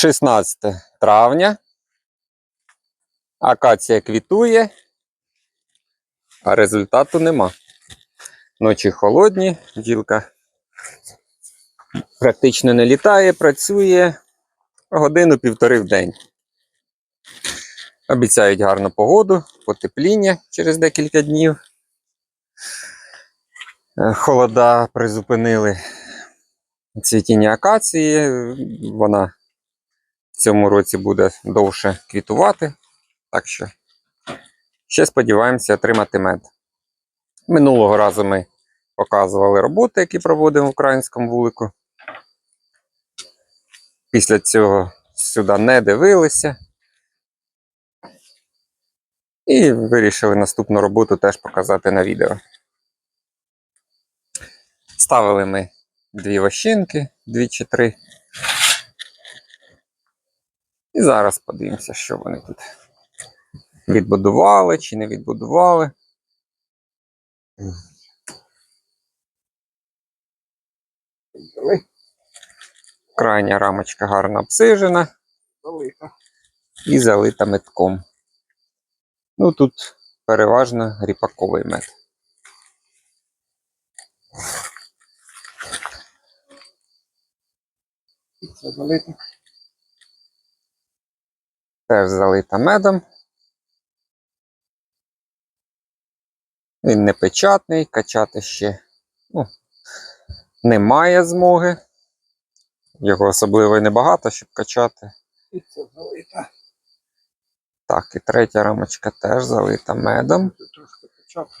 16 травня. Акація квітує, а результату нема. Ночі холодні, бджілка практично не літає, працює годину-півтори в день. Обіцяють гарну погоду, потепління через декілька днів. Е, Холода призупинили цвітіння акації. Вона в цьому році буде довше квітувати. Так що ще сподіваємося отримати мед. Минулого разу ми показували роботи, які проводимо в українському вулику. Після цього сюди не дивилися. І вирішили наступну роботу теж показати на відео. Ставили ми дві вощинки, дві чи три. І зараз подивимося, що вони тут відбудували чи не відбудували. Крайня рамочка гарно обсижена залита. і залита метком. Ну тут переважно ріпаковий мед. Це залита. Теж залита медом. Він не печатний, качати ще ну, немає змоги. Його особливо й небагато, щоб качати. І це залита. Так, і третя рамочка теж залита медом.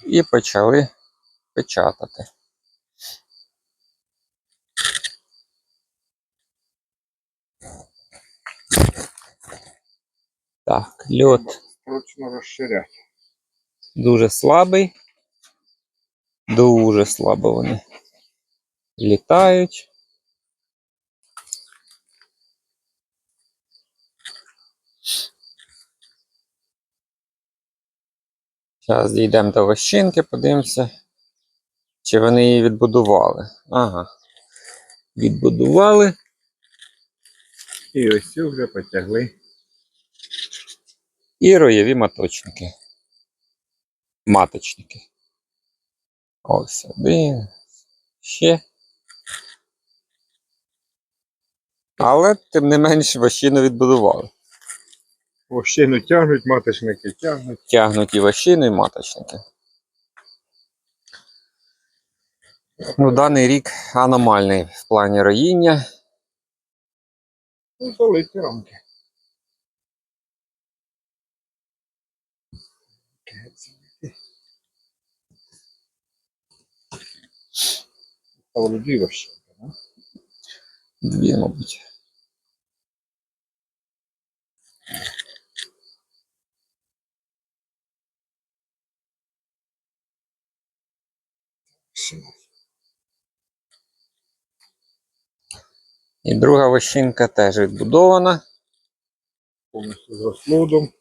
І почали печатати. Так, льот Срочно розширяти. дуже слабий. Дуже слабо вони літають. Зараз дійдемо до вощинки, подивимося, чи вони її відбудували. Ага. Відбудували. І ось цю вже потягли. І роєві маточники. Маточники. Ось один. Ще. Але, тим не менш, вощину відбудували. Вощину тягнуть, маточники тягнуть. Тягнуть і вощину, і маточники. Ну, даний рік аномальний в плані роїння. Ну, залиті рамки. Ставили дві вощинки, да? Дві, мабуть. І друга вощинка теж відбудована, Повністю з розплодом.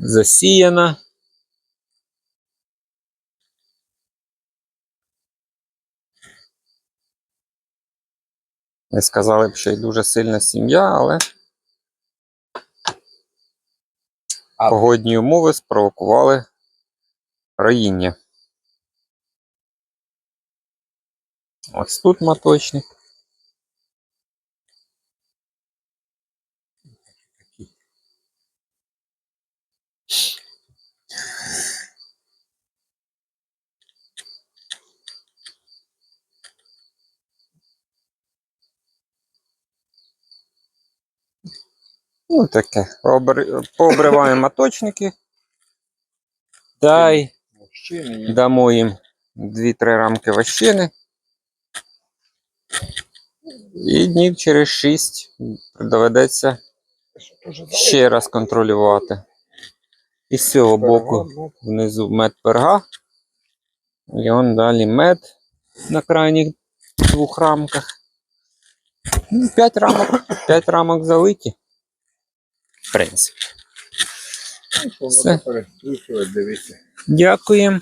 Засіяна. Не сказали б, що й дуже сильна сім'я, але погодні умови спровокували роїння. Ось тут маточник. Ну, таке. Пообриваємо маточники. Дай дамо їм 2-3 рамки вощини. І днів через 6 доведеться ще раз контролювати. І з цього боку внизу мед перга. І он далі мед на крайніх двох рамках. Ну, П'ять рамок, п'ять рамок залиті. Принципі. ну, Все. Дякуємо.